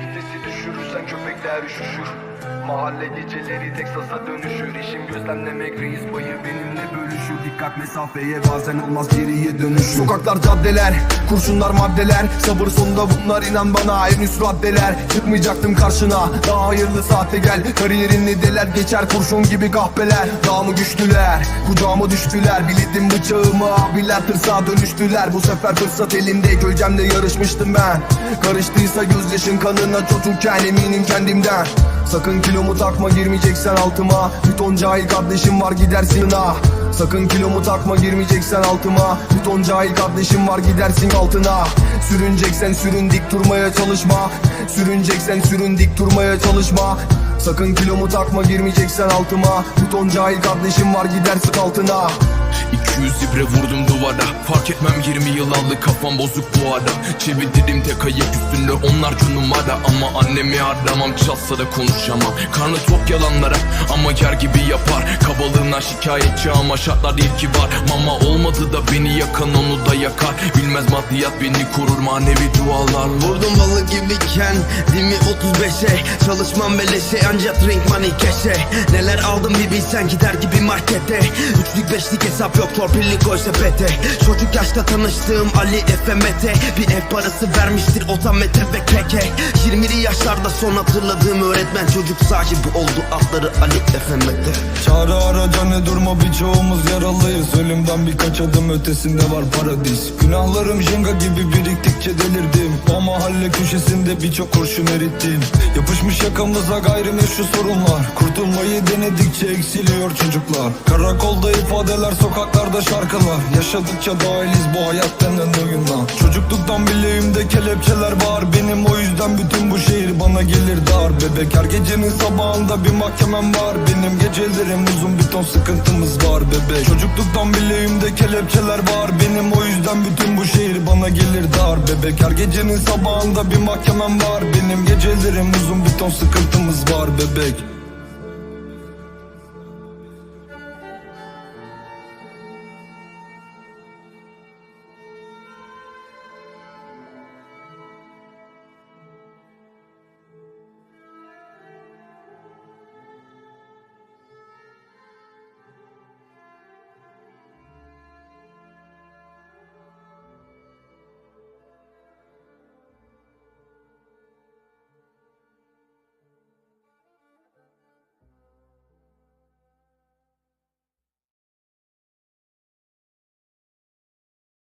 Vitesi düşürürsen köpekler üşüşür Mahalle geceleri Texas'a dönüşür. İşim gözlemlemek reis benimle bölüşür Dikkat mesafeye bazen olmaz geriye dönüş Sokaklar caddeler kurşunlar maddeler. Sabır sonunda bunlar inan bana en üst raddeler. Çıkmayacaktım karşına daha hayırlı saatte gel. Kariyerini deler geçer kurşun gibi kahpeler. Daha mı güçlüler kucağıma düştüler. Bildim bıçağımı abiler tırsağa dönüştüler. Bu sefer fırsat elimde gölgemle yarışmıştım ben. Karıştıysa gözyaşın kanına çocukken eminim kendimden Sakın kilomu takma girmeyeceksen altıma. Bir ton cahil kardeşim var gidersin ha. Sakın kilomu takma girmeyeceksen altıma. Bir ton cahil kardeşim var gidersin altına. Sürüneceksen sürün dik durmaya çalışma. Sürüneceksen sürün dik durmaya çalışma. Sakın kilomu takma girmeyeceksen altıma. Bir ton cahil kardeşim var gidersin altına 200 ibre vurdum duvara. Fark etmem 20 yıl aldı kafam bozuk bu ara. Çevirdim tek ayak üstünde onlarca numara. Ama annemi aramam çalsa da konuşamam. Karnı tok yalanlara ama yer gibi yapar Kabalığına şikayetçi ama şartlar değil ki var. Mama olmadı da beni yakan onu da yakar. Bilmez maddiyat beni korur manevi dualarla Vurdum balık gibiyken Dimi 35'e Çalışmam beleşe ancak drink money keşe Neler aldım bir bilsen gider gibi markete. Üçlük beşlik hesap yok torpilli koy sepete. Çocuk yaşta tanıştığım Ali Efe Mete Bir ev parası vermiştir otamete ve keke. 20'li yaşlarda son hatırladığım öğretmen Çocuk sahibi oldu adları Ali Efe Mete Çağrı araca ne durma birçoğumuz yaralıyız. Ölümden birkaç adım ötesinde var paradis. Günahlarım jenga gibi biriktikçe delirdim. O mahalle köşesinde birçok kurşun erittim. Yapışmış yakamıza gayrimeşru sorunlar Kurtulmayı denedikçe eksiliyor çocuklar. Karakolda ifadeler sokaklarda şarkılar. Yaşadıkça dahiliz bu hayat denen oyuna Çocukluktan bileğimde kelepçeler var. Benim o yüzden bütün bu şehir bana gelir dar. Bebek her gecenin sabahında bir mahkemem var. Benim gecelerim uzun bir ton sıkıntımız var bebek Çocukluktan bileğimde kelepçeler var. Benim o yüzden bütün bu şehir bana gelir dar Bebek her gecenin sabahında bir mahkemem var. Benim gecelerim uzun bir ton sıkıntımız var bebek